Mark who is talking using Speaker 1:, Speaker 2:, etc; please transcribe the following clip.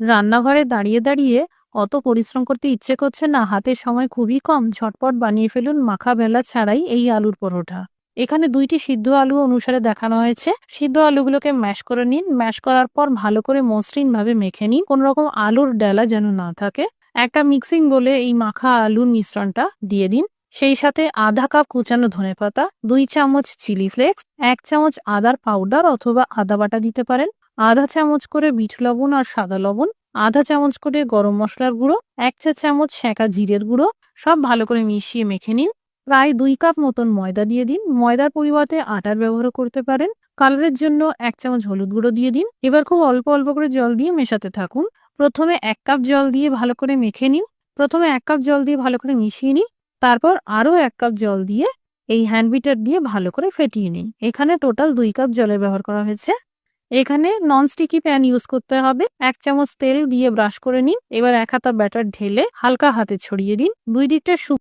Speaker 1: রান্নাঘরে দাঁড়িয়ে দাঁড়িয়ে অত পরিশ্রম করতে ইচ্ছে করছে না, হাতের সময় খুবই কম। ঝটপট বানিয়ে ফেলুন, মাখা বেলা ছাড়াই এই আলুর পরোটা। এখানে দুইটি সিদ্ধ আলু অনুসারে দেখানো হয়েছে। সিদ্ধ আলুগুলোকে ম্যাশ করে নিন। ম্যাশ করার পর ভালো করে মসৃণ ভাবে মেখে নিন। কোন রকম আলুর ডেলা যেন না থাকে। একটা মিক্সিং বলে এই মাখা আলুর মিশ্রণটা দিয়ে দিন। সেই সাথে আধা কাপ কুচানো ধনেপাতা দুই চামচ চিলি ফ্লেক্স, এক চামচ আদার পাউডার অথবা আদা বাটা দিতে পারেন। আধা চামচ করে বিট লবণ আর সাদা লবণ, আধা চামচ করে গরম মশলার গুঁড়ো, এক চা চামচ সেঁকা জিরের গুঁড়ো, সব ভালো করে মিশিয়ে মেখে নিন। প্রায় দুই কাপ মতন ময়দা দিয়ে দিন। ময়দার পরিবর্তে আটার ব্যবহার করতে পারেন। কালারের জন্য এক চামচ হলুদ গুঁড়ো দিয়ে দিন। এবার খুব অল্প অল্প করে জল দিয়ে মেশাতে থাকুন। প্রথমে এক কাপ জল দিয়ে ভালো করে মেখে নিন। প্রথমে এক কাপ জল দিয়ে ভালো করে মিশিয়ে নিন। তারপর আরও এক কাপ জল দিয়ে এই হ্যান্ড বিটার দিয়ে ভালো করে ফেটিয়ে নিই এখানে টোটাল দুই কাপ জলের ব্যবহার করা হয়েছে। এখানে নন স্টিকি প্যান ইউজ করতে হবে। এক চামচ তেল দিয়ে ব্রাশ করে নিন। এবার এক হাতা ব্যাটার ঢেলে হালকা হাতে ছড়িয়ে দিন। দুই দিকটা